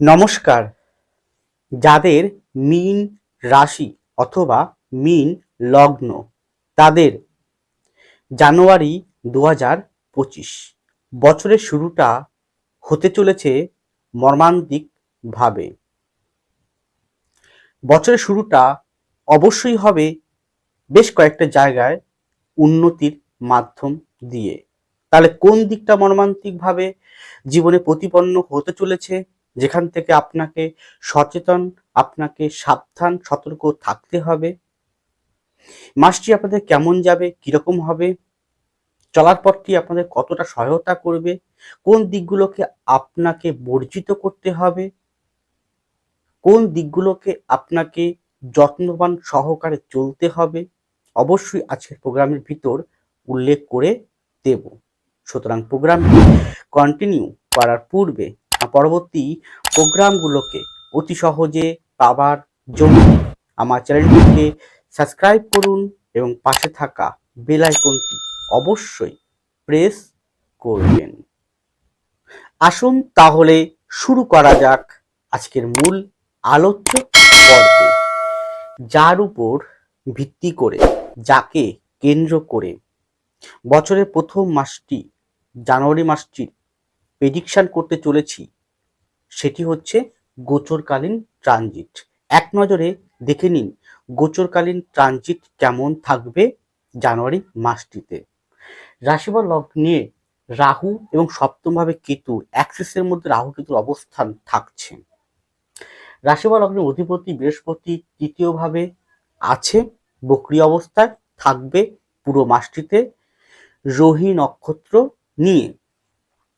নমস্কার। যাদের মীন রাশি অথবা মীন লগ্ন, তাদের জানুয়ারি দু পঁচিশ বছরের শুরুটা হতে চলেছে মর্মান্তিক ভাবে বছরের শুরুটা অবশ্যই হবে বেশ কয়েকটা জায়গায় উন্নতির মাধ্যম দিয়ে। তাহলে কোন দিকটা মর্মান্তিকভাবে জীবনে প্রতিপন্ন হতে চলেছে? যেখান থেকে আপনাকে সচেতন, আপনাকে সাবধান, সতর্ক থাকতে হবে। মাসটি আপনাদের কেমন যাবে, কীরকম হবে, চলার পথটি আপনাদের কতটা সহায়তা করবে, কোন দিকগুলোকে আপনাকে বর্জিত করতে হবে, কোন দিকগুলোকে আপনাকে যত্নবান, সহকারে চলতে হবে, অবশ্যই আজকের প্রোগ্রামের ভিতর উল্লেখ করে দেব। সুতরাং প্রোগ্রামটি কন্টিনিউ করার পূর্বে পরবর্তী প্রোগ্রামগুলোকে অতি সহজে পাবার জন্য আমার চ্যানেলটিকে সাবস্ক্রাইব করুন এবং পাশে থাকা বেল আইকনটি অবশ্যই প্রেস করবেন। আসুন তাহলে শুরু করা যাক আজকের মূল আলোচ্য পর্বে, যার উপর ভিত্তি করে, যাকে কেন্দ্র করে বছরের প্রথম মাসটি, জানুয়ারি মাসটির প্রেডিকশন করতে চলেছি। সেটি হচ্ছে গোচরকালীন ট্রানজিট। এক নজরে দেখে নিন গোচরকালীন ট্রানজিট কেমন থাকবে জানুয়ারি মাসটিতে। রাশি বা লগ্নে রাহু এবং সপ্তমভাবে কেতু অ্যাক্সিসের মধ্যে রাহু কেতুর অবস্থান থাকছে। রাশি বা লগ্নের অধিপতি বৃহস্পতি তৃতীয়ভাবে আছে, বক্রি অবস্থায় থাকবে পুরো মাসটিতে। রোহি নক্ষত্র নিয়ে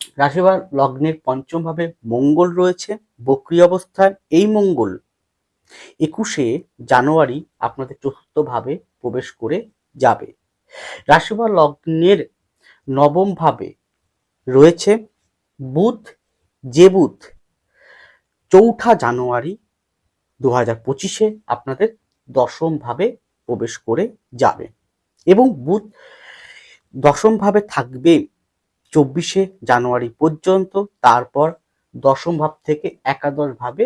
রাশি লগ্নের পঞ্চম ভাবে মঙ্গল রয়েছে, বক্রি অবস্থায় এই মঙ্গল একুশে জানুয়ারি আপনাদের চতুর্থ ভাবে প্রবেশ করে যাবে। রাশি লগ্নের নবম ভাবে রয়েছে বুধ, যে বুধ চৌঠা জানুয়ারি দু হাজার পঁচিশে আপনাদের দশম ভাবে প্রবেশ করে যাবে এবং বুধ দশম ভাবে থাকবে চব্বিশে জানুয়ারি পর্যন্ত, তারপর দশম ভাব থেকে একাদশ ভাবে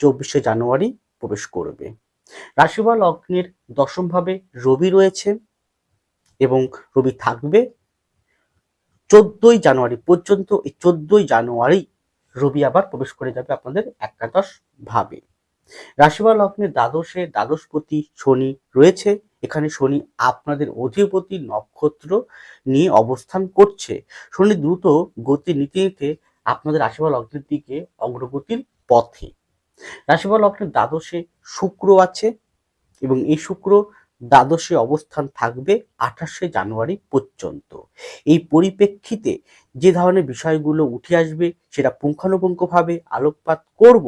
চব্বিশে জানুয়ারি প্রবেশ করবে। রাশি বা লগ্নের দশম ভাবে রবি রয়েছে এবং রবি থাকবে চোদ্দই জানুয়ারি পর্যন্ত। এই চোদ্দই জানুয়ারি রবি আবার প্রবেশ করে যাবে আপনাদের একাদশ ভাবে। রাশি বা লগ্নের দ্বাদশে দ্বাদশপতি শনি রয়েছে এখানে শনি আপনাদের অধিপতি নক্ষত্র নিয়ে অবস্থান করছে। শনি দ্রুত গতি নিতে নিতে আপনাদের রাশি বা লগ্নের দিকে অগ্রগতির পথে। রাশি বা লগ্নের দ্বাদশে শুক্র আছে এবং এই শুক্র দ্বাদশে অবস্থান থাকবে আঠাশে জানুয়ারি পর্যন্ত। এই পরিপ্রেক্ষিতে যে ধরনের বিষয়গুলো উঠে আসবে, সেটা পুঙ্খানুপুঙ্খভাবে আলোকপাত করব,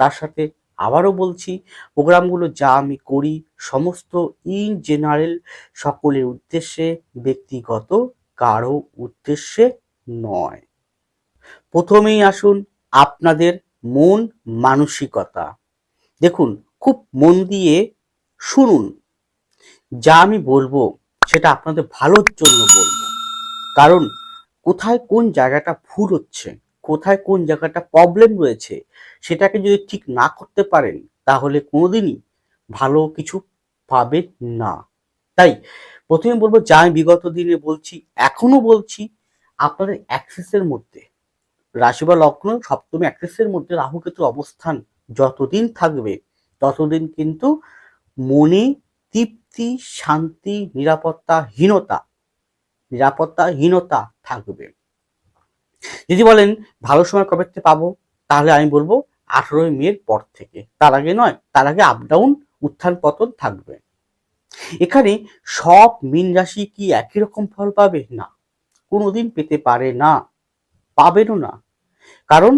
তার সাথে আবারও বলছি, প্রোগ্রামগুলো যা আমি করি সমস্ত ইন জেনারেল সকলের উদ্দেশ্যে, ব্যক্তিগত কারও উদ্দেশ্যে নয়। প্রথমেই আসুন আপনাদের মন মানসিকতা। দেখুন, খুব মন দিয়ে শুনুন। যা আমি বলব, সেটা আপনাদের ভালোর জন্য বলব। কারণ, কোথায় কোন জায়গাটা ভুল হচ্ছে? কোথায় কোন জায়গাটা প্রবলেম রয়েছে সেটাকে যদি ঠিক না করতে পারেন, তাহলে কোনোদিনই ভালো কিছু পাবেন না। তাই প্রথমে বলব, যা আমি বিগত দিনে বলছি এখনও বলছি, আপনাদের অ্যাক্সেসের মধ্যে, রাশি বা লগ্ন, সপ্তমী অ্যাক্সেসের মধ্যে রাহু কেতুর অবস্থান যতদিন থাকবে, ততদিন কিন্তু মনে তৃপ্তি, শান্তি, নিরাপত্তাহীনতা নিরাপত্তাহীনতা থাকবে। যদি বলেন ভালো সময় কবে থেকে পাবো, তাহলে আমি বলব আঠেরোই মের পর থেকে। তার আগে নয়, তার আগে আপ ডাউন উত্থান পতন থাকবে। এখানে সব মিন রাশি কি একই রকম ফল পাবে? না, কোনোদিন পেতে পারে না, পাবেনও না। কারণ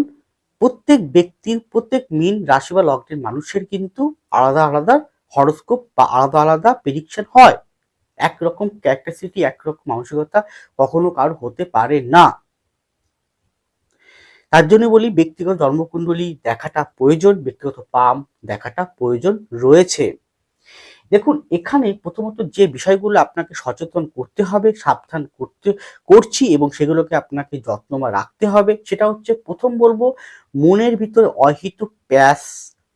প্রত্যেক ব্যক্তির প্রত্যেক মিন রাশি বা লগ্নের মানুষের কিন্তু আলাদা আলাদা হরস্কোপ বা আলাদা আলাদা প্রেডিকশন হয়। একরকম ক্যারেক্টারিস্টিক একরকম মানসিকতা কখনো কারও হতে পারে না। তার জন্য বলি, ব্যক্তিগত জন্মকুণ্ডলী দেখাটা প্রয়োজন, ব্যক্তিগত পাম দেখাটা প্রয়োজন রয়েছে। দেখুন, এখানে প্রথমত যে বিষয়গুলো আপনাকে সচেতন করতে হবে, সাবধান করতে, করছি এবং সেগুলোকে আপনাকে যত্নমা রাখতে হবে, সেটা হচ্ছে প্রথম বলব, মনের ভিতরে অহেতুক প্যাস,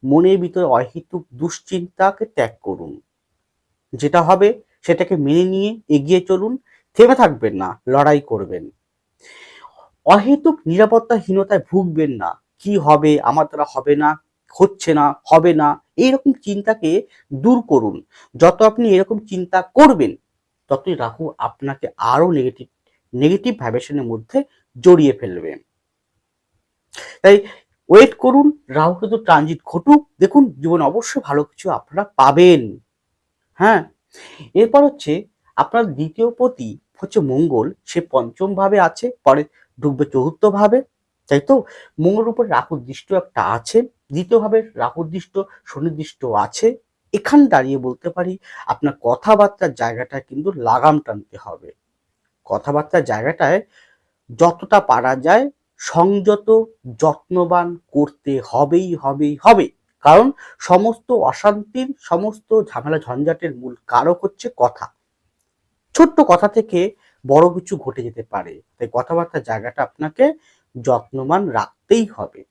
মনের ভিতরে অহেতুক দুশ্চিন্তাকে ত্যাগ করুন। যেটা হবে, সেটাকে মেনে নিয়ে এগিয়ে চলুন, থেমে থাকবেন না, লড়াই করবেন। অহেতুক নিরাপত্তাহীনতায় ভুগবেন না। কি হবে? আমার দ্বারা হবে না, হচ্ছে না, হবে না। এইরকম চিন্তাকে দূর করুন। যত আপনি এরকম চিন্তা করবেন, ততই রাহু আপনাকে আরও নেগেটিভ নেগেটিভ ভাইব্রেশনের মধ্যে জড়িয়ে ফেলবে। তাই ওয়েট করুন, রাহু কিন্তু ট্রানজিট ঘটুক। দেখুন, জীবনে অবশ্যই ভালো কিছু আপনারা পাবেন। হ্যাঁ? এরপর হচ্ছে, আপনার দ্বিতীয় পতি হচ্ছে মঙ্গল। সে পঞ্চম ভাবে আছে, পরে ঢুকবে ভাবে তাই তো? মঙ্গলের উপর রাহুর দৃষ্ট একটা আছে, দ্বিতীয়ভাবে রাহুর দৃষ্ট সুনির্দিষ্ট আছে। এখান দাঁড়িয়ে বলতে পারি, আপনার কথাবার্তার জায়গাটা কিন্তু লাগাম টানতে হবে। কথাবার্তার জায়গাটায় যতটা পারা যায়, সংযত, যত্নবান করতে হবেই হবেই, হবে। কারণ সমস্ত অশান্তির, সমস্ত ঝামেলা ঝঞ্ঝাটের মূল কারক হচ্ছে কথা। ছোট্ট কথা থেকে বড় কিছু ঘটে যেতে পারে। তাই কথাবার্তার জায়গাটা আপনাকে যত্নবান রাখতেই হবে।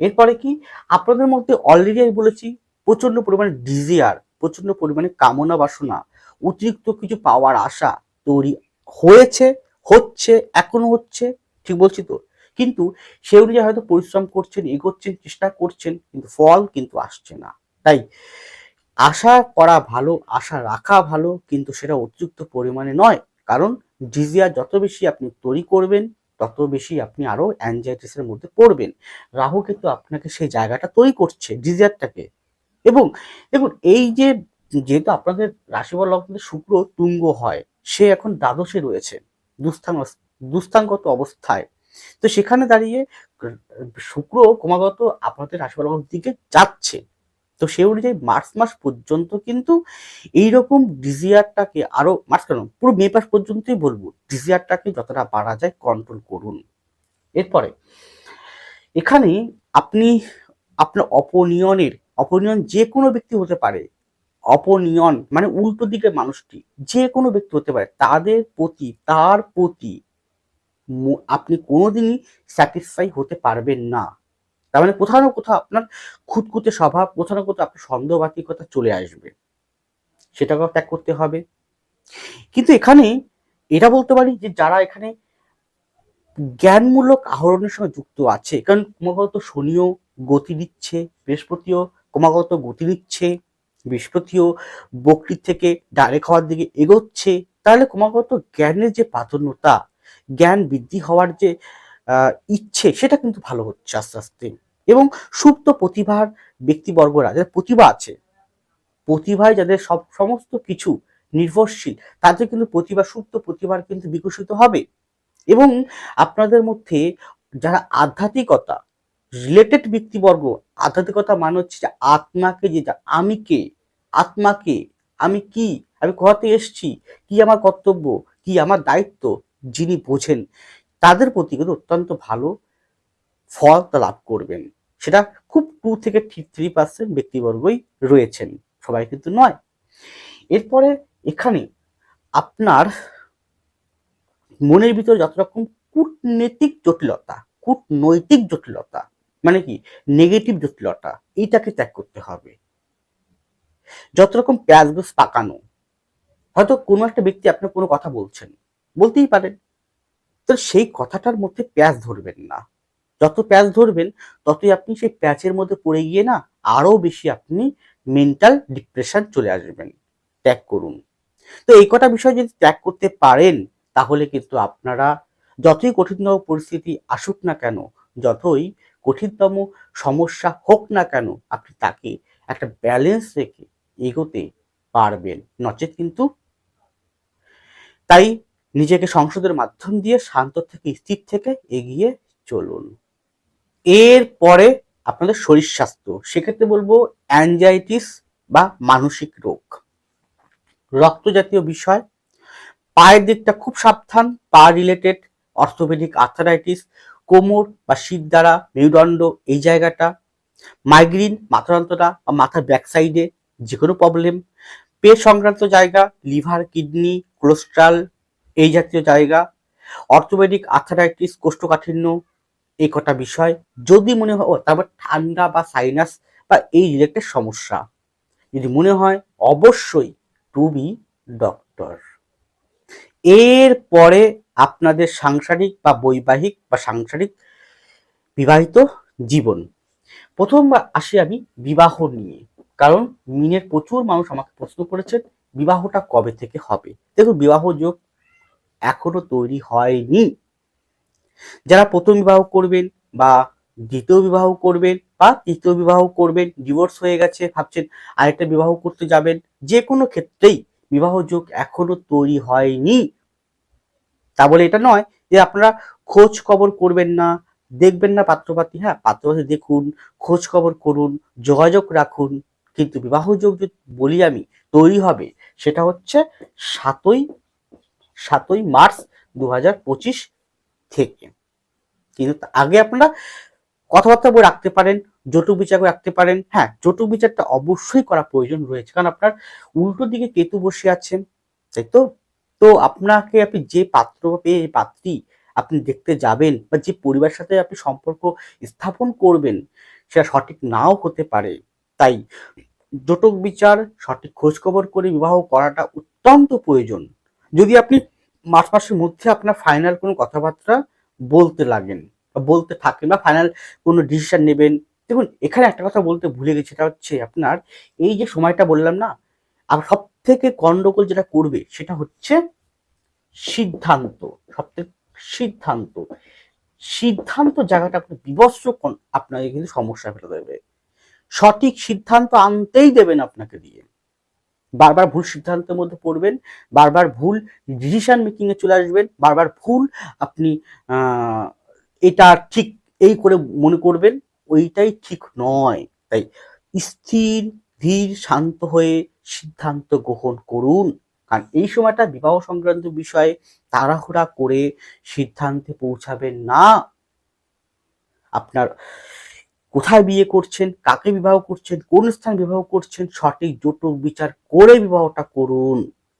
এরপরে কি? আপনাদের মধ্যে অলরেডি আমি বলেছি প্রচণ্ড পরিমাণে ডিজিয়ার প্রচণ্ড পরিমাণে কামনা বাসনা, অতিরিক্ত কিছু পাওয়ার আশা তৈরি হয়েছে, হচ্ছে, এখনও হচ্ছে, ঠিক বলছি তো? কিন্তু সে অনুযায়ী হয়তো পরিশ্রম করছেন, এগোচ্ছেন, চেষ্টা করছেন, কিন্তু ফল কিন্তু আসছে না। তাই আশা করা ভালো, আশা রাখা ভালো, কিন্তু সেটা অতিরিক্ত পরিমাণে নয়। কারণ ডিজিয়া যত বেশি আপনি তৈরি করবেন, তত বেশি আপনি আরও অ্যাংজাইটিসের মধ্যে পড়বেন। রাহু কিন্তু আপনাকে সেই জায়গাটা তৈরি করছে ডিজিয়ারটাকে এবং, দেখুন, এই যে যেহেতু আপনাদের রাশিফল লগ্নে শুক্র তুঙ্গ হয়, সে এখন দ্বাদশে রয়েছে, দুস্থান, দুস্থানগত অবস্থায়। তো সেখানে দাঁড়িয়ে শুক্র ক্রমাগত আপনাদের রাশিফল দিকে যাচ্ছে। তো সে অনুযায়ী মার্চ মাস পর্যন্ত কিন্তু এইরকম ডিজিয়ারটাকে আরও, মার্চ কেন? পুরো মে মাস পর্যন্তই বলব ডিজিয়ারটাকে যতটা বাড়া যায় কন্ট্রোল করুন। এরপরে, এখানে আপনি, আপনার অপনিয়নের অপনিয়ন যে কোনো ব্যক্তি হতে পারে অপনিয়ন মানে উল্টো দিকের মানুষটি যে কোনো ব্যক্তি হতে পারে, তাদের প্রতি, তার প্রতি আপনি কোনোদিনই স্যাটিসফাই হতে পারবেন না। তার মানে কোথাও না কোথাও আপনার খুঁতকুতে স্বভাব, কোথাও না কোথাও আপনার সন্দেহবাতিকতা চলে আসবে। সেটাকেও ত্যাগ করতে হবে। কিন্তু এখানে এটা বলতে পারি যে যারা এখানে জ্ঞানমূলক আহরণের সঙ্গে যুক্ত আছে, কারণ ক্রমাগত শনিও গতি দিচ্ছে, বৃহস্পতিও ক্রমাগত গতি দিচ্ছে, বৃহস্পতিও বকরির থেকে ডাইরেক্ট হওয়ার দিকে এগোচ্ছে, তাহলে ক্রমাগত জ্ঞানের যে প্রাধান্যতা, জ্ঞান বৃদ্ধি হওয়ার যে ইচ্ছে, সেটা কিন্তু ভালো হচ্ছে আস্তে আস্তে। এবং সুপ্ত প্রতিভার ব্যক্তিবর্গরা যাদের প্রতিভা আছে প্রতিভায় যাদের সব, সমস্ত কিছু নির্ভরশীল, তাদের কিন্তু প্রতিভা, সুপ্ত প্রতিভার কিন্তু বিকশিত হবে। এবং আপনাদের মধ্যে যারা আধ্যাত্মিকতা রিলেটেড ব্যক্তিবর্গ, আধ্যাত্মিকতা মানে হচ্ছে যে আত্মাকে যে আমি কে আত্মাকে আমি কি, আমি কোথাতে এসছি, কি আমার কর্তব্য, কি আমার দায়িত্ব, যিনি বোঝেন, তাদের প্রতি কিন্তু অত্যন্ত ভালো ফল লাভ করবেন। সেটা খুব টু থেকে থ্রি পার্সেন্ট ব্যক্তিবর্গই রয়েছেন। সবাই কিন্তু নয়। এরপরে এখানে আপনার মনের ভিতরে যত রকম কূটনৈতিক জটিলতা কূটনৈতিক জটিলতা মানে কি নেগেটিভ জটিলতা, এইটাকে ত্যাগ করতে হবে। যত রকম প্যাঁচ গোস পাকানো, হয়তো কোনো একটা ব্যক্তি আপনার কোনো কথা বলছেন, বলতেই পারেন। তো সেই কথাটার মধ্যে প্যাঁচ ধরবেন না। যত প্যাচ ধরবেন, ততই আপনি সেই প্যাচের মধ্যে পড়ে গিয়ে না আরও বেশি আপনি মেন্টাল ডিপ্রেশন চলে আসবেন। ত্যাগ করুন। তো এই কটা বিষয় যদি ত্যাগ করতে পারেন, তাহলে কিন্তু আপনারা যতই কঠিনতম পরিস্থিতি আসুক না কেন, যতই কঠিনতম সমস্যা হোক না কেন, আপনি তাকে একটা ব্যালেন্স রেখে এগোতে পারবেন। নচেত কিন্তু তাই নিজেকে সংসদের মাধ্যম দিয়ে শান্ত থেকে, স্থির থেকে এগিয়ে চলুন। এরপরে আপনাদের শরীর স্বাস্থ্য, সেক্ষেত্রে বলব অ্যাংজাইটিস বা মানসিক রোগ। রক্ত জাতীয় বিষয়, পায়ের দিকটা খুব সাবধান, পা রিলেটেড অর্থোপেডিক আর্থারাইটিস কোমর বা শীত দ্বারা, মেরুদণ্ড, এই জায়গাটা মাইগ্রেন মাথাযন্ত্রণা বা মাথার ব্যাক সাইডে যে কোনো প্রবলেম পেট সংক্রান্ত জায়গা লিভার কিডনি কোলেস্ট্রল এই জাতীয় জায়গা অর্থোপেডিক আর্থারাইটিস কোষ্ঠকাঠিন্য এই কটা বিষয় যদি মনে হয়, ও তারপর ঠান্ডা বা সাইনাস বা এই রিলেটেড সমস্যা। যদি মনে হয়, অবশ্যই টু বি ডক্টর এর পরে আপনাদের সাংসারিক বা বৈবাহিক বা সাংসারিক বিবাহিত জীবন। প্রথম আসি আমি বিবাহ নিয়ে। কারণ মিনের প্রচুর মানুষ আমাকে প্রশ্ন করেছেন, বিবাহটা কবে থেকে হবে? দেখুন, বিবাহ যোগ এখনও তৈরি হয়নি। যারা প্রথম বিবাহ করবেন বা দ্বিতীয় বিবাহ করবেন বা তৃতীয় বিবাহ করবেন ডিভোর্স হয়ে গেছে, ভাবছেন আরেকটা বিবাহ করতে যাবেন, যে কোনো ক্ষেত্রেই বিবাহ যোগ এখনও তৈরি হয়নি। তা বলে এটা নয় যে আপনারা খোঁজ খবর করবেন না, দেখবেন না পাত্রপাতি হ্যাঁ পাত্রপাতি দেখুন, খোঁজ খবর করুন, যোগাযোগ রাখুন, কিন্তু বিবাহ যোগ যদি বলি আমি তৈরি হবে সেটা হচ্ছে সাতই সাতই মার্চ দু হাজার পঁচিশ থেকে। কিন্তু আগে আপনারা কথাবার্তা বলে রাখতে পারেন জটুক বিচার রাখতে পারেন। হ্যাঁ জটুক বিচারটা অবশ্যই করা প্রয়োজন রয়েছে। কারণ আপনার উল্টো দিকে কেতু বসে আছেন, তাই তো? তো আপনাকে আপনি যে পাত্র পেয়ে পাত্রী আপনি দেখতে যাবেন বা যে পরিবারের সাথে আপনি সম্পর্ক স্থাপন করবেন, সেটা সঠিক নাও হতে পারে। তাই জটক বিচার, সঠিক খোঁজখবর করে বিবাহ করাটা অত্যন্ত প্রয়োজন। যদি আপনি মার্চ মাসের মধ্যে আপনার ফাইনাল কোনো কথাবার্তা বলতে লাগেন বলতে থাকেন বা ফাইনাল কোনো ডিসিশন নেবেন। দেখুন, এখানে একটা কথা বলতে ভুলে গেছি, সেটা হচ্ছে আপনার এই যে সময়টা বললাম না, আর সব থেকে গন্ডগোল যেটা করবে সেটা হচ্ছে সিদ্ধান্ত সব থেকে সিদ্ধান্ত। সিদ্ধান্ত জায়গাটা আপনি বিবস্ত্র আপনাকে কিন্তু সমস্যা ফেলে দেবে। সঠিক সিদ্ধান্ত আনতেই দেবেন আপনাকে দিয়ে। বারবার ভুল সিদ্ধান্তের মধ্যে পড়বেন, বারবার ভুল ডিসিশন মেকিং এ চলে আসবেন, বারবার ভুল আপনি এটা ঠিক এই করে মনে করবেন, ওইটাই ঠিক নয়। তাই স্থির, ধীর, শান্ত হয়ে সিদ্ধান্ত গ্রহণ করুন। কারণ এই সময়টা বিবাহ সংক্রান্ত বিষয়ে তাড়াহুড়া করে সিদ্ধান্তে পৌঁছাবেন না। আপনার কোথায় বিয়ে করছেন, কাকে বিবাহ করছেন, কোন স্থান বিবাহ করছেন, সঠিক জটক বিচার করে বিবাহটা করুন।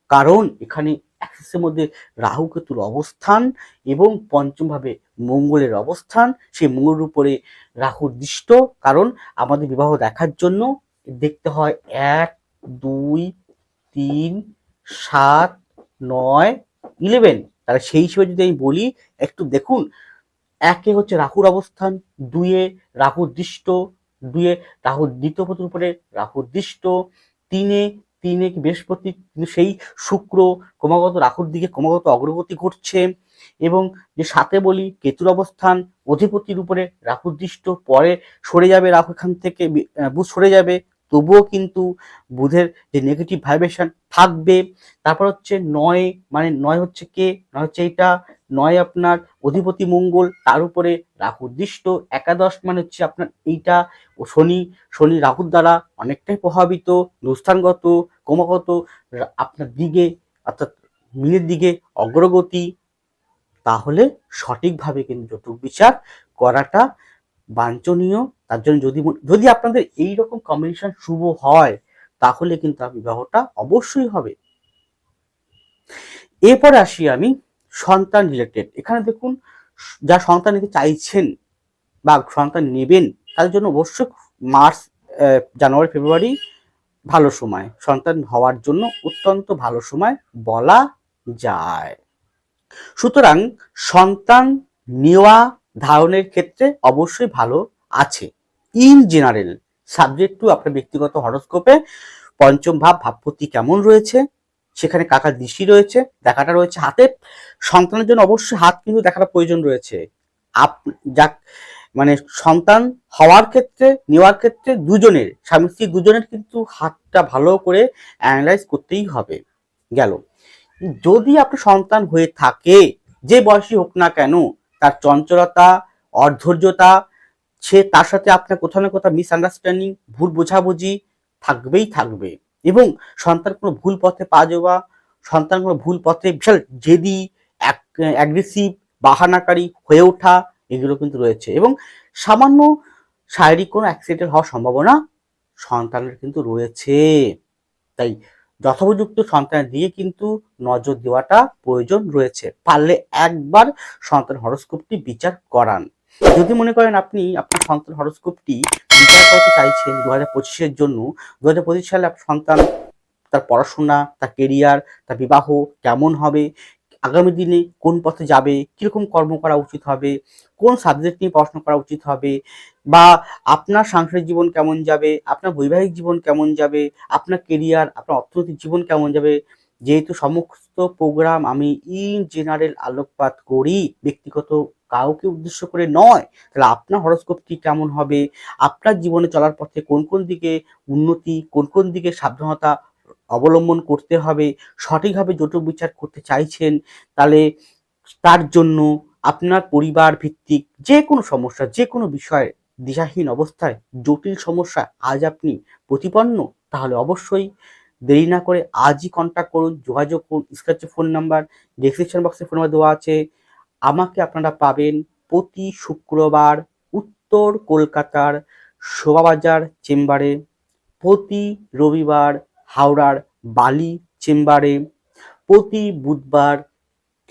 কারণ এখানে অ্যাক্সিসের মধ্যে রাহু কেতুর অবস্থান এবং পঞ্চমভাবে মঙ্গলের অবস্থান সেই মঙ্গলের উপরে রাহুর দৃষ্ট। কারণ আমাদের বিবাহ দেখার জন্য দেখতে হয় এক, দুই, তিন, সাত, নয় ইলেভেন তাহলে সেই হিসেবে যদি আমি বলি, একটু দেখুন একে হচ্ছে রাহুর অবস্থান দুয়ে রাহুর দৃষ্ট দুয়ে রাহুর দ্বিতীয় পতির উপরে রাহুর দৃষ্ট, তিনে তিনে বৃহস্পতি সেই শুক্র ক্রমাগত রাহুর দিকে ক্রমাগত অগ্রগতি ঘটছে এবং যে সাথে বলি কেতুর অবস্থান, অধিপতির উপরে রাহুর দৃষ্ট, পরে সরে যাবে রাহু এখান থেকে সরে যাবে তবুও কিন্তু বুধের যে নেগেটিভ ভাইব্রেশন থাকবে, তারপর হচ্ছে নয় মানে নয় হচ্ছে কে? নয় হচ্ছে এইটা, নয় আপনার অধিপতি মঙ্গল, তার উপরে রাহু দৃষ্ট একাদশ মানে হচ্ছে আপনার এইটা, ও শনি শনি রাহুর দ্বারা অনেকটাই প্রভাবিত দুস্থানগত ক্রমাগত আপনার দিকে, অর্থাৎ মিনের দিকে অগ্রগতি, তাহলে সঠিকভাবে কিন্তু জটক বিচার করাটা বাঞ্ছনীয়, তার জন্য যদি যদি আপনাদের এই রকম কম্বিনেশন শুভ হয়, তাহলে কিন্তু বিবাহটা অবশ্যই হবে। এরপরে আসি আমি সন্তান রিলেটেড এখানে দেখুন যা সন্তান নিতে চাইছেন বা সন্তান নেবেন, তাদের জন্য অবশ্যই মার্চ জানুয়ারি, ফেব্রুয়ারি ভালো সময়। সন্তান হওয়ার জন্য অত্যন্ত ভালো সময় বলা যায়। সুতরাং সন্তান নেওয়া ধারণের ক্ষেত্রে অবশ্যই ভালো আছে। ইন জেনারেল সাবজেক্ট টু আপনার ব্যক্তিগত হরস্কোপে পঞ্চম ভাব, ভাবপতি কেমন রয়েছে? সেখানে কাকার দৃষ্টি রয়েছে? দেখাটা রয়েছে হাতে। সন্তানের জন্য অবশ্যই হাত কিন্তু দেখাটা প্রয়োজন রয়েছে। আপ, যাক মানে সন্তান হওয়ার ক্ষেত্রে, নেওয়ার ক্ষেত্রে দুজনের, স্বামী স্ত্রী দুজনের কিন্তু হাতটা ভালো করে অ্যানালাইজ করতেই হবে। গেল। যদি আপনার সন্তান হয়ে থাকে, যে বয়সী হোক না কেন তার চঞ্চলতা, অধৈর্যতা, সে তার সাথে আপনার কোথাও না কোথাও মিসআন্ডারস্ট্যান্ডিং ভুল বোঝাবুঝি থাকবেই থাকবে। এবং সন্তান কোনো ভুল পথে পা যাওয়া সন্তান কোনো ভুল পথে বিশাল জেদি অ্যাগ্রেসিভ বাহানাকারী হয়ে ওঠা, এগুলো কিন্তু রয়েছে। এবং সামান্য শারীরিক কোনো অ্যাক্সিডেন্ট হওয়ার সম্ভাবনা সন্তানের কিন্তু রয়েছে। তাই যথোপযুক্ত সন্তান দিয়ে কিন্তু নজর দেওয়াটা প্রয়োজন রয়েছে। পারলে একবার সন্তান হরস্কোপটি বিচার করান। যদি মনে করেন আপনি, আপনার সন্তান হরস্কোপটি বিচার করতে চাইছেন দু হাজার পঁচিশের জন্য দু হাজার পঁচিশ সালে আপনার সন্তান তার পড়াশোনা, তার কেরিয়ার তার বিবাহ কেমন হবে আগামী দিনে কোন পথে যাবে, কীরকম কর্ম করা উচিত হবে, কোন সাবজেক্ট নিয়ে পড়াশোনা করা উচিত হবে, বা আপনার সাংসারিক জীবন কেমন যাবে, আপনার বৈবাহিক জীবন কেমন যাবে, আপনার কেরিয়ার আপনার অর্থনৈতিক জীবন কেমন যাবে, যেহেতু সমস্ত প্রোগ্রাম আমি ইন জেনারেল আলোকপাত করি, ব্যক্তিগত কাউকে উদ্দেশ্য করে নয়, তাহলে আপনার হরস্কোপটি কেমন হবে, আপনার জীবনে চলার পথে কোন কোন দিকে উন্নতি, কোন কোন দিকে সাবধানতা অবলম্বন করতে হবে, সঠিকভাবে জটিল বিচার করতে চাইছেন, তাহলে তার জন্য আপনার পরিবার ভিত্তিক যে কোনো সমস্যা, যে কোনো বিষয়ে দিশাহীন অবস্থায় জটিল সমস্যা আজ আপনি প্রতিপন্ন, তাহলে অবশ্যই দেরি না করে আজই কন্ট্যাক্ট করুন, যোগাযোগ করুন স্ক্র্যাচে ফোন নাম্বার ডেসক্রিপশন বক্সে ফোন নাম্বার দেওয়া আছে। আমাকে আপনারা পাবেন প্রতি শুক্রবার উত্তর কলকাতার শোভাবাজার চেম্বারে প্রতি রবিবার হাওড়ার বালি চেম্বারে, প্রতি বুধবার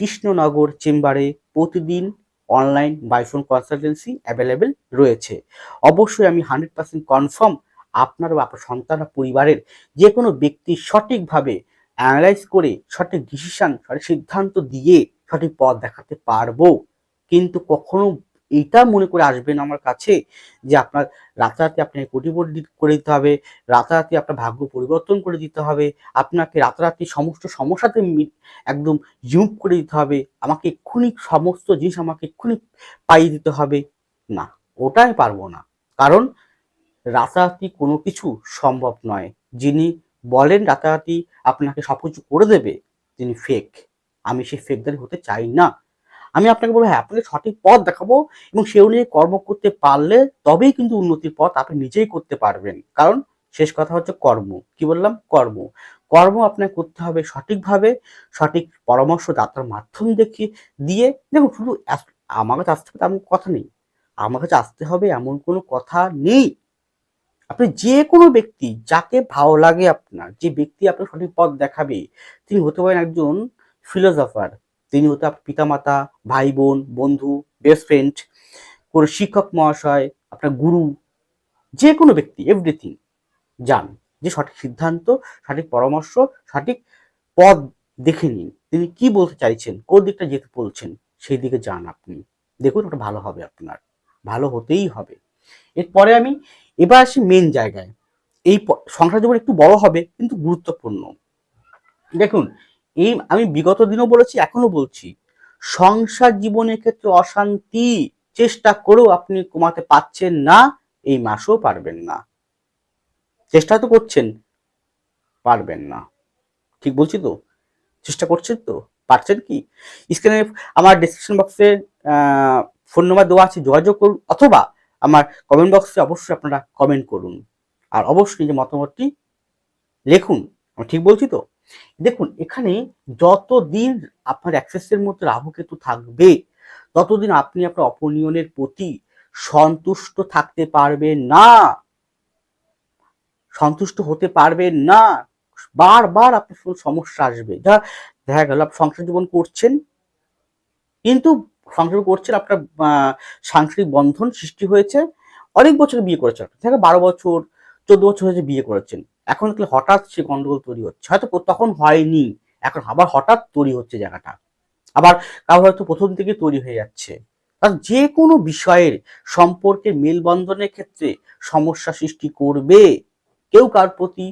কৃষ্ণনগর চেম্বারে প্রতিদিন অনলাইন বাইফোন কনসালটেন্সি অ্যাভেলেবেল রয়েছে। অবশ্যই আমি হান্ড্রেড পার্সেন্ট কনফার্ম আপনার বা আপনার সন্তান বা পরিবারের যে কোনো ব্যক্তি সঠিকভাবে অ্যানালাইজ করে সঠিক ডিসিশন, সঠিক সিদ্ধান্ত দিয়ে সঠিক পথ দেখাতে পারব। কিন্তু কখনো এটা মনে করে আসবেন আমার কাছে যে আপনার রাতারাতি আপনাকে কোটিপতি করে দিতে হবে, রাতারাতি আপনার ভাগ্য পরিবর্তন করে দিতে হবে, আপনাকে রাতারাতি সমস্ত সমস্যাতে একদম ইউপ করে দিতে হবে, আমাকে এক্ষুনি সমস্ত জিনিস আমাকে এক্ষুনি পাইয়ে দিতে হবে। না, ওটাই পারব না। কারণ রাতারাতি কোনো কিছু সম্ভব নয়। যিনি বলেন রাতারাতি আপনাকে সব কিছু করে দেবে, তিনি ফেক আমি সেই ফেকদারি হতে চাই না। আমি আপনাকে বলব হ্যাঁ আপনাকে সঠিক পথ দেখাবো এবং সে অনুযায়ী কর্ম করতে পারলে তবেই কিন্তু উন্নতির পথ আপনি নিজেই করতে পারবেন। কারণ শেষ কথা হচ্ছে কর্ম। কি বললাম? কর্ম। কর্ম আপনাকে করতে হবে সঠিকভাবে, সঠিক পরামর্শদাতার মাধ্যম দেখিয়ে দিয়ে দেখুন, শুধু আমার কাছে আসতে হবে তেমন কথা নেই। আমার কাছে আসতে হবে এমন কোনো কথা নেই। আপনি যে কোনো ব্যক্তি, যাকে ভালো লাগে আপনার, যে ব্যক্তি আপনার সঠিক পথ দেখাবে, তিনি হতে পারেন একজন ফিলোসফার তিনি হতে পিতামাতা ভাই বোন বন্ধু বেস্ট ফ্রেন্ড কোনো শিক্ষক মহাশয়, আপনার গুরু, যে কোনো ব্যক্তি এভরিথিং যান যে সঠিক সিদ্ধান্ত, সঠিক পরামর্শ, সঠিক পদ দেখে নিন। তিনি কি বলতে চাইছেন, কোন দিকটা যেতে বলছেন, সেই দিকে যান আপনি। দেখুন, ওটা ভালো হবে আপনার। ভালো হতেই হবে। এরপরে আমি এবার আসি মেন জায়গায়। এই সংসার জীবন একটু বড় হবে, কিন্তু গুরুত্বপূর্ণ। দেখুন এই আমি বিগত দিনও বলেছি এখনও বলছি, সংসার জীবনের ক্ষেত্রে অশান্তি চেষ্টা করেও আপনি কমাতে পাচ্ছেন না, এই মাসেও পারবেন না। চেষ্টা তো করছেন, পারবেন না। ঠিক বলছি তো? চেষ্টা করছেন তো? পারছেন কি? স্ক্রিনে আমার ডিসক্রিপশন বক্সে ফোন নাম্বার দেওয়া আছে, যোগাযোগ করুন, অথবা আমার কমেন্ট বক্সে অবশ্যই আপনারা কমেন্ট করুন। আর অবশ্যই নিজের মতামতটি লিখুন, আমি ঠিক বলছি তো? দেখুন, এখানে যতদিন আপনার অ্যাক্সেসের মধ্যে রাহুকেতু থাকবে, ততদিন আপনি আপনার অপনিয়নের প্রতি সন্তুষ্ট থাকতে পারবেন না। সন্তুষ্ট হতে পারবেন না। বারবার আপনার সমস্যা আসবে। যা দেখা গেল, আপনি সংসার জীবন করছেন, কিন্তু সংসার করছেন, আপনার সাংসারিক বন্ধন সৃষ্টি হয়েছে, অনেক বছর বিয়ে করেছেন দেখা বারো বছর, চোদ্দ বছর হয়েছে বিয়ে করেছেন। এখন দেখলে হঠাৎ সে গন্ডগোল তৈরি হচ্ছে? হয়তো তখন হয়নি, এখন আবার হঠাৎ তৈরি হচ্ছে জায়গাটা। আবার কারও হয়তো প্রথম থেকে তৈরি হয়ে যাচ্ছে। আর যে কোনো বিষয়ের সম্পর্কের মেলবন্ধনের ক্ষেত্রে সমস্যা সৃষ্টি করবে। কেউ কার প্রতি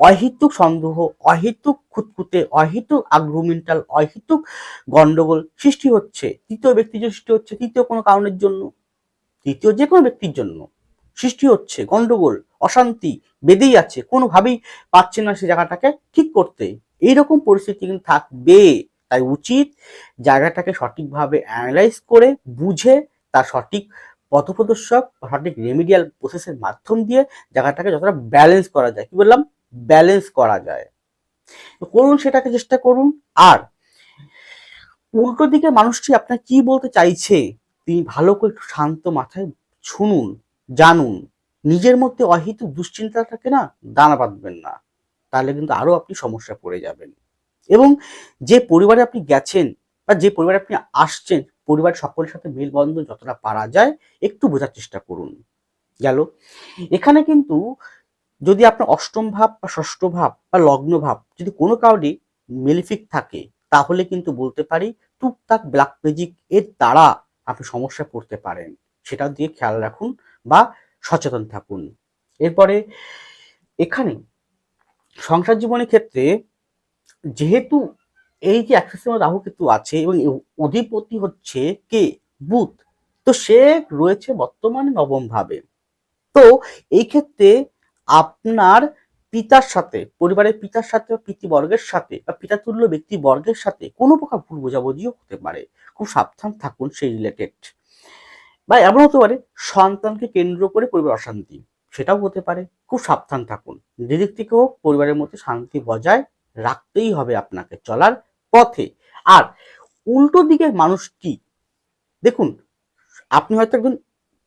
অহেতুক সন্দেহ, অহেতুক খুঁতখুঁতে, অহেতুক আগ্রুমেন্টাল অহেতুক গন্ডগোল সৃষ্টি হচ্ছে। তৃতীয় ব্যক্তির সৃষ্টি হচ্ছে, তৃতীয় কোনো কারণের জন্য, তৃতীয় যে কোনো ব্যক্তির জন্য সৃষ্টি হচ্ছে গন্ডগোল। অশান্তি বেঁধেই আছে। কোনোভাবেই পাচ্ছে না সে জায়গাটাকে ঠিক করতে। এইরকম পরিস্থিতি কিন্তু থাকবে। তাই উচিত জায়গাটাকে সঠিকভাবে অ্যানালাইজ করে, বুঝে তার সঠিক পথপ্রদর্শক, সঠিক রেমিডিয়াল প্রসেসের মাধ্যম দিয়ে জায়গাটাকে যতটা ব্যালেন্স করা যায়। কি বললাম? ব্যালেন্স করা যায়। করুন সেটাকে চেষ্টা করুন। আর উল্টো দিকে মানুষটি আপনার কি বলতে চাইছে, তিনি ভালো করে একটু শান্ত মাথায় শুনুন, জানুন। নিজের মধ্যে অহিত দুশ্চিন্তাটাকে না, দানা বাঁধবেন না। তাহলে কিন্তু আরও আপনি সমস্যা পড়ে যাবেন। এবং যে পরিবারে আপনি গেছেন বা যে পরিবারে আপনি আসছেন, পরিবার সকলের সাথে মেলবন্ধন যতটা পারা যায়, একটু বোঝার চেষ্টা করুন। গেল। এখানে কিন্তু যদি আপনার অষ্টম ভাব বা ষষ্ঠ ভাব বা লগ্ন ভাব যদি কোনো কারণে মেলিফিক থাকে, তাহলে কিন্তু বলতে পারি টুকটাক ব্ল্যাক ম্যাজিক এর দ্বারা আপনি সমস্যা পড়তে পারেন। সেটা দিয়ে খেয়াল রাখুন বা সচেতন থাকুন। এরপরে, এখানে সংসার জীবনের ক্ষেত্রে যেহেতু এই যে অ্যাক্সেসিভ রাহু কেতু আছে এবং অধিপতি হচ্ছে কে? বুধ। তো সে রয়েছে বর্তমানে নবম ভাবে। তো এই ক্ষেত্রে আপনার পিতার সাথে, পরিবারের পিতার সাথে বা পিতৃবর্গের সাথে বা পিতাতুল্য ব্যক্তিবর্গের সাথে কোনো প্রকার ভুল বোঝাবুঝিও হতে পারে। খুব সাবধান থাকুন সেই রিলেটেড বা এমন হতে পারে সন্তানকে কেন্দ্র করে পরিবার অশান্তি। সেটাও হতে পারে। খুব সাবধান থাকুন। যেদিক থেকে হোক পরিবারের মধ্যে শান্তি বজায় রাখতেই হবে আপনাকে চলার পথে। আর উল্টো দিকের মানুষটি দেখুন, আপনি হয়তো একজন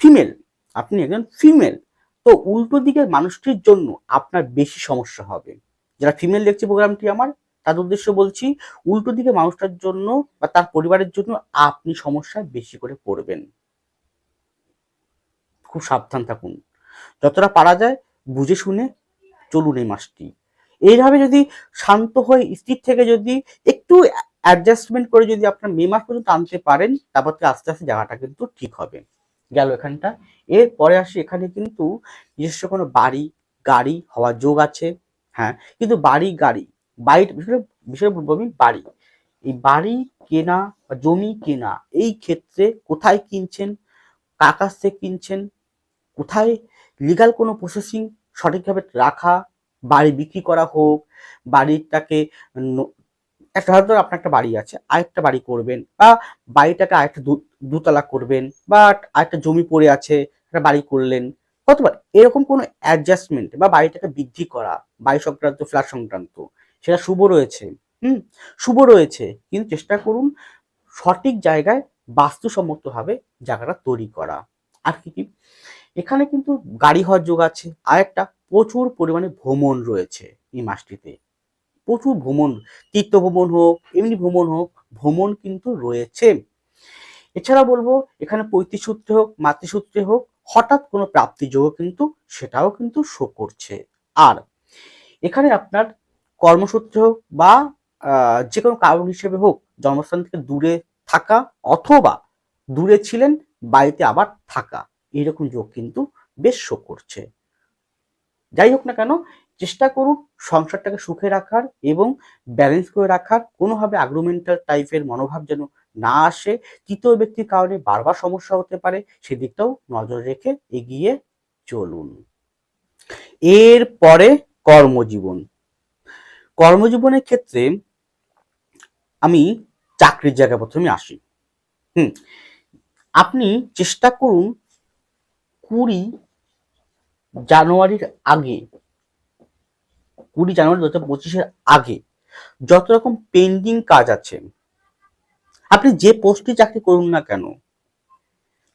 ফিমেল আপনি একজন ফিমেল তো উল্টো দিকের মানুষটির জন্য আপনার বেশি সমস্যা হবে। যারা ফিমেল দেখছে প্রোগ্রামটি আমার তার উদ্দেশ্য বলছি, উল্টো দিকে মানুষটার জন্য বা তার পরিবারের জন্য আপনি সমস্যায় বেশি করে পড়বেন। খুব সাবধান থাকুন। যতটা পারা যায়, বুঝে শুনে চলুন এই মাসটি। এইভাবে যদি শান্ত হয়ে স্থির থেকে যদি একটু অ্যাডজাস্টমেন্ট করে যদি আপনার মে মাস পর্যন্ত আনতে পারেন, তারপর থেকে আস্তে আস্তে জায়গাটা কিন্তু ঠিক হবে। গেল এখানটা। এরপরে আসি এখানে কিন্তু নিজস্ব কোনো বাড়ি, গাড়ি হওয়ার যোগ আছে। হ্যাঁ কিন্তু বাড়ি, গাড়ি বাড়ি বিষয় বিষয় বলব আমি বাড়ি। এই বাড়ি কেনা বা জমি কেনা, এই ক্ষেত্রে কোথায় কিনছেন, কার কাছ থেকে কিনছেন কোথায় লিগাল কোনো প্রসেসিং সঠিকভাবে রাখা, বাড়ি বিক্রি করা হোক, বাড়িটাকে একটা হয়তো আপনার একটা বাড়ি আছে, আরেকটা বাড়ি করবেন বা বাড়িটাকে আরেকটা দুতলা করবেন বা আরেকটা জমি পড়ে আছে, একটা বাড়ি করলেন কতবার এরকম কোনো অ্যাডজাস্টমেন্ট বা বাড়িটাকে বৃদ্ধি করা, বাড়ি সংক্রান্ত ফ্ল্যাট সংক্রান্ত, সেটা শুভ রয়েছে, হুম? শুভ রয়েছে, কিন্তু চেষ্টা করুন সঠিক জায়গায় বাস্তুসম্মতভাবে জায়গাটা তৈরি করা। আর কি কি? এখানে কিন্তু গাড়ি হওয়ার যোগ আছে। আর একটা প্রচুর পরিমাণে ভ্রমণ রয়েছে এই মাসটিতে। প্রচুর ভ্রমণ, তীর্থ ভ্রমণ হোক, এমনি ভ্রমণ হোক, ভ্রমণ কিন্তু রয়েছে। এছাড়া বলব, এখানে পৈতৃক সূত্রে হোক, মাতৃসূত্রে হোক, হঠাৎ কোনো প্রাপ্তিযোগ কিন্তু সেটাও কিন্তু শো করছে। আর এখানে আপনার কর্মসূত্রে হোক বা যে কোনো কারণ হিসেবে হোক, জন্মস্থান থেকে দূরে থাকা অথবা দূরে ছিলেন, বাড়িতে আবার থাকা। এইরকম যোগ কিন্তু বেশ শো করছে। যাই হোক না কেন, চেষ্টা করুন সংসারটাকে সুখে রাখার এবং ব্যালেন্স করে রাখার, কোনোভাবে আগ্রুমেন্টাল টাইপের মনোভাব যেন না আসে। তৃতীয় ব্যক্তির কারণে বারবার সমস্যা হতে পারে, সেদিকটাও নজর রেখে এগিয়ে চলুন। এর পরে কর্মজীবন। কর্মজীবনের ক্ষেত্রে আমি চাকরির জায়গায় প্রথমে আসি। হুম, আপনি চেষ্টা করুন কুড়ি জানুয়ারির আগে, কুড়ি জানুয়ারি দু হাজার পঁচিশের আগে যত রকম পেন্ডিং কাজ আছে, আপনি যে পোস্টে চাকরি করুন না কেন,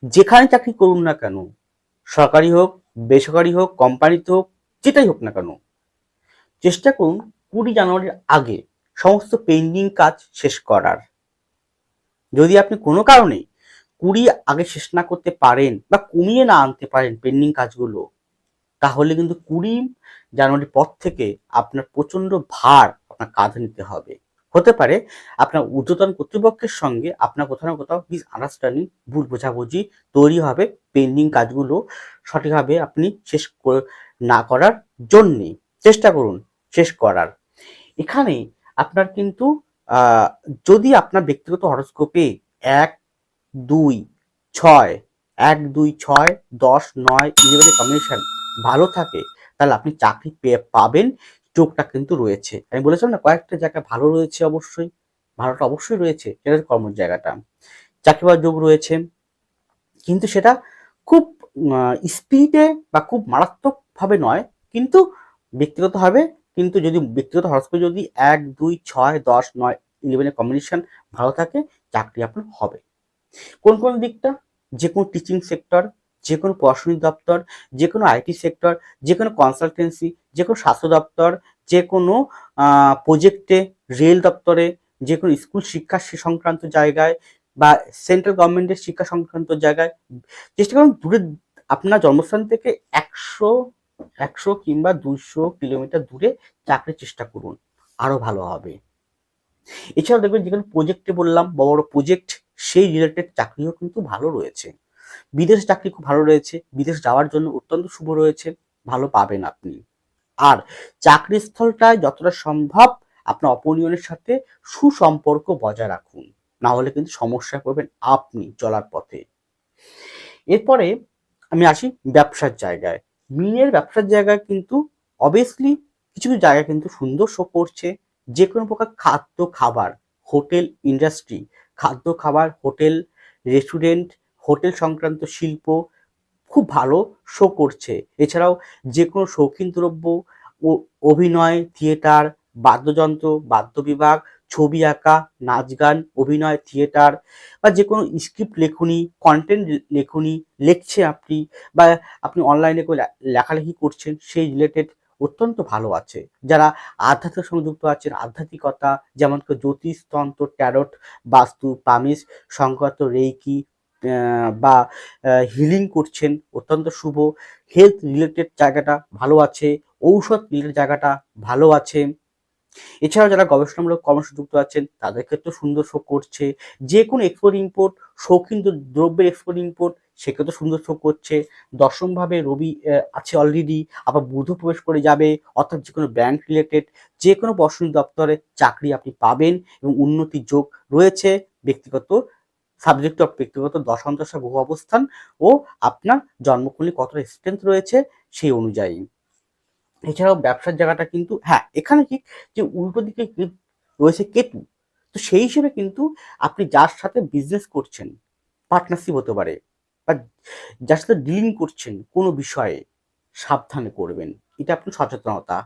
যেখানে চাকরি করুন না কেন, সরকারি হোক, বেসরকারি হোক, কোম্পানিতে হোক, যেটাই হোক না কেন, চেষ্টা করুন কুড়ি জানুয়ারির আগে সমস্ত পেন্ডিং কাজ শেষ করার। যদি আপনি কোনো কারণে কুড়ি আগে শেষ না করতে পারেন বা কমিয়ে না আনতে পারেন পেন্ডিং কাজগুলো, তাহলে কিন্তু কুড়ি জানুয়ারির পর থেকে আপনার প্রচণ্ড ভার আপনার কাঁধে নিতে হবে। হতে পারে আপনার ঊর্ধ্বতন কর্তৃপক্ষের সঙ্গে আপনার কোথাও না কোথাও মিস আন্ডারস্ট্যান্ডিং ভুল বোঝাবুঝি তৈরি হবে পেন্ডিং কাজগুলো সঠিকভাবে আপনি শেষ না করার জন্যে। চেষ্টা করুন শেষ করার। এখানে আপনার কিন্তু যদি আপনার ব্যক্তিগত হরস্কোপে এক দুই, ছয়, এক, দুই, ছয়, দশ, নয় ইলেভেনের কম্বিনেশন ভালো থাকে, তাহলে আপনি চাকরি পেয়ে পাবেন, চোখটা কিন্তু রয়েছে। আমি বলেছিলাম না, কয়েকটা জায়গা ভালো রয়েছে অবশ্যই, ভালোটা অবশ্যই রয়েছে, সেটা কর্মের জায়গাটা। চাকরি পাওয়ার যোগ রয়েছে, কিন্তু সেটা খুব স্পিডে বা খুব মারাত্মকভাবে নয়, কিন্তু ব্যক্তিগতভাবে, কিন্তু যদি ব্যক্তিগত হরস্কোপে যদি এক, দুই, ছয়, দশ, নয় ইলেভেনের কম্বিনেশন ভালো থাকে, চাকরি আপনার হবে। কোন কোন দিকটা? যে কোনো টিচিং সেক্টর যে কোনো প্রশাসনিক দপ্তর, যে কোনো আইটি সেক্টর যে কোনো কনসালটেন্সি যে কোনো স্বাস্থ্য দপ্তর, যে কোনো প্রজেক্টে রেল দপ্তরে, যে কোনো স্কুল শিক্ষা সংক্রান্ত জায়গায় বা সেন্ট্রাল গভর্নমেন্টের শিক্ষা সংক্রান্ত জায়গায়। চেষ্টা করুন দূরে, আপনার জন্মস্থান থেকে একশো একশো কিংবা দুশো কিলোমিটার দূরে চাকরির চেষ্টা করুন। আরও ভালো হবে। এছাড়াও দেখবেন যেখানে প্রজেক্টে বললাম, বড় বড় প্রজেক্ট সেই রিলেটেড চাকরিও কিন্তু ভালো রয়েছে। বিদেশ চাকরি খুব ভালো রয়েছে, বিদেশ যাওয়ার জন্য অত্যন্ত শুভ রয়েছে, ভালো পাবেন আপনি। আর চাকরি স্থলটায় যতটা সম্ভব আপনার অপনিয়নের সাথে সুসম্পর্ক বজায় রাখুন, না হলে কিন্তু সমস্যায় পড়বেন আপনি চলার পথে। এরপরে আমি আসি ব্যবসার জায়গায়। মিনের ব্যবসার জায়গায় কিন্তু অবভিয়াসলি কিছু কিছু জায়গা কিন্তু সুন্দর শো করছে। যে কোনো প্রকার খাদ্য, খাবার, হোটেল ইন্ডাস্ট্রি খাদ্য, খাবার, হোটেল, রেস্টুরেন্ট, হোটেল সংক্রান্ত শিল্প খুব ভালো শো করছে। এছাড়াও যে কোনো শৌখিন দ্রব্য ও অভিনয় থিয়েটার বাদ্যযন্ত্র, বাদ্য বিভাগ, ছবি আঁকা, নাচ গান, অভিনয় থিয়েটার বা যে কোনো স্ক্রিপ্ট লেখুনি কন্টেন্ট লেখনি, লিখছে আপনি বা আপনি অনলাইনে করে লেখালেখি করছেন, সেই রিলেটেড অত্যন্ত ভালো আছে। যারা আধ্যাত্মিক সংযুক্ত আছেন, আধ্যাত্মিকতা, যেমন জ্যোতিষ, তন্ত্র, ট্যারট, বাস্তু পামিস সংক্রান্ত রেইকি বা হিলিং করছেন, অত্যন্ত শুভ। হেলথ রিলেটেড জায়গাটা ভালো আছে, ঔষধ রিলেটেড জায়গাটা ভালো আছে। এছাড়াও যারা গবেষণামূলক কর্মসূযুক্ত আছেন, তাদের ক্ষেত্রে সুন্দর শো করছে। যে কোনো এক্সপোর্ট ইম্পোর্ট শৌখিন দ্রব্যের এক্সপোর্ট ইম্পোর্ট সেক্ষেত্রে সুন্দর শো করছে। দশমভাবে রবি আছে অলরেডি আবার বুধ প্রবেশ করে যাবে, অর্থাৎ যে কোনো ব্যাংক রিলেটেড যে কোনো প্রশাসনিক দপ্তরে চাকরি আপনি পাবেন এবং উন্নতির যোগ রয়েছে। ব্যক্তিগত সাবজেক্ট অফ ব্যক্তিগত দশান্তশা গ্রহ অবস্থান ও আপনার জন্মকুণ্ডলী কতটা স্ট্রেংথ রয়েছে সেই অনুযায়ী। এছাড়াও ব্যবসার জায়গাটা কিন্তু হ্যাঁ এখানে কি যে উল্টো দিকে রয়েছে কেতু। তো সেই হিসেবে কিন্তু আপনি যার সাথে বিজনেস করছেন পার্টনারশিপ হতে পারে বা যার সাথে ডিলিং করছেন কোনো বিষয়ে সাবধানে করবেন, এটা আপনার সচেতনতা।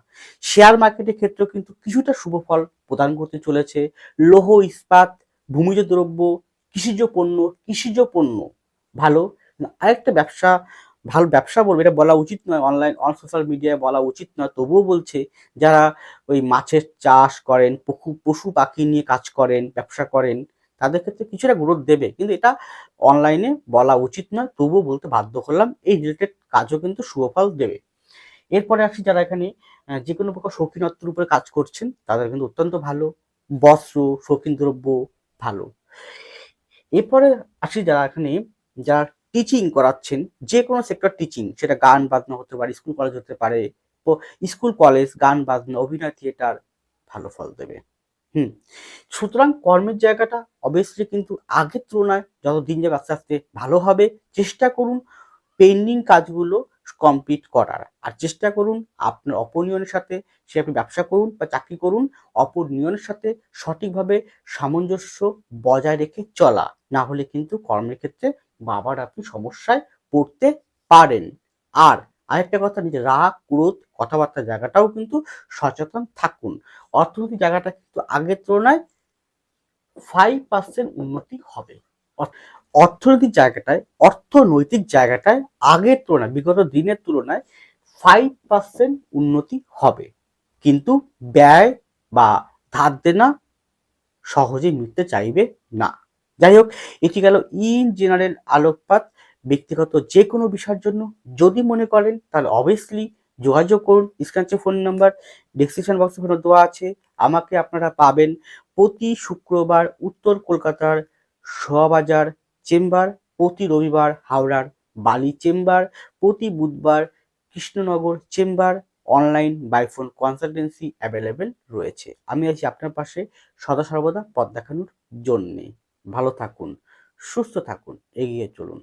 শেয়ার মার্কেটের ক্ষেত্রেও কিন্তু কিছুটা শুভ ফল প্রদান করতে চলেছে। লৌহ, ইস্পাত, ভূমিজ দ্রব্য, কৃষিজ পণ্য কৃষিজ পণ্য ভালো। আরেকটা ব্যবসা, ভালো ব্যবসা বলবে, এটা বলা উচিত নয় অনলাইন অন সোশ্যাল মিডিয়ায় বলা উচিত নয়, তবুও বলছে যারা ওই মাছের চাষ করেন, পশু পশু পাখি নিয়ে কাজ করেন, ব্যবসা করেন তাদের ক্ষেত্রে কিছুটা গ্রোথ দেবে। কিন্তু এটা অনলাইনে বলা উচিত নয়, তবুও বলতে বাধ্য করলাম এই রিলেটেড কাজও কিন্তু সুফল দেবে। এরপরে আসি যারা এখানে যে কোনো প্রকার শৌখিনত্বের উপরে কাজ করছেন, তাদের কিন্তু অত্যন্ত ভালো। বস্ত্র, শৌখিন দ্রব্য ভালো। এরপরে আসি যারা এখানে, যারা টিচিং করাচ্ছেন যে কোনো সেক্টর টিচিং সেটা গান বাজনা হতে পারে স্কুল কলেজ হতে পারে স্কুল কলেজ গান বাজনা, অভিনয় থিয়েটার ভালো ফল দেবে। হুম। সুতরাং কর্মের জায়গাটা অবভিয়াসলি কিন্তু আগের তুলনায় যত দিন যাবে আস্তে আস্তে ভালো হবে, চেষ্টা করুন পেন্ডিং কাজগুলো কমপ্লিট করার। আর চেষ্টা করুন আপনার অপনিয়নের সাথে সে আপনি ব্যবসা করুন বা চাকরি করুন, অপনিয়নের সাথে সঠিকভাবে সামঞ্জস্য বজায় রেখে চলা। না হলে কিন্তু কর্মের ক্ষেত্রে বাবার আপনি সমস্যায় পড়তে পারেন। আর আরেকটা কথা নিজে রাগ, ক্রোধ কথাবার্তার জায়গাটাও কিন্তু সচেতন থাকুন। অর্থনৈতিক জায়গাটা কিন্তু আগের তুলনায় ফাইভ পার্সেন্ট উন্নতি হবে। অর্থনৈতিক জায়গাটায় অর্থনৈতিক জায়গাটায় আগের তুলনায়, বিগত দিনের তুলনায় ফাইভ পার্সেন্ট উন্নতি হবে। কিন্তু ব্যয় বা ধার দেনা সহজে মিটতে চাইবে না। যাই হোক, এটি গেল ইন জেনারেল আলোকপাত। ব্যক্তিগত যে কোনো বিষয়ের জন্য যদি মনে করেন, তাহলে অবভিয়াসলি যোগাযোগ করুন। স্ক্যানচে ফোন নাম্বার ডিসক্রিপশন বক্সে ফোন দেওয়া আছে। আমাকে আপনারা পাবেন প্রতি শুক্রবার উত্তর কলকাতার শোয়াবাজার চেম্বার, প্রতি রবিবার হাওড়ার বালি চেম্বার, প্রতি বুধবার Krishnanagar chamber online by phone consultancy available রয়েছে। আমি আছি আপনার পাশে সদা সর্বদা পথ দেখানোর জন্যে। ভালো থাকুন, সুস্থ থাকুন, এগিয়ে চলুন।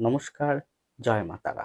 নমস্কার জয় মাতারা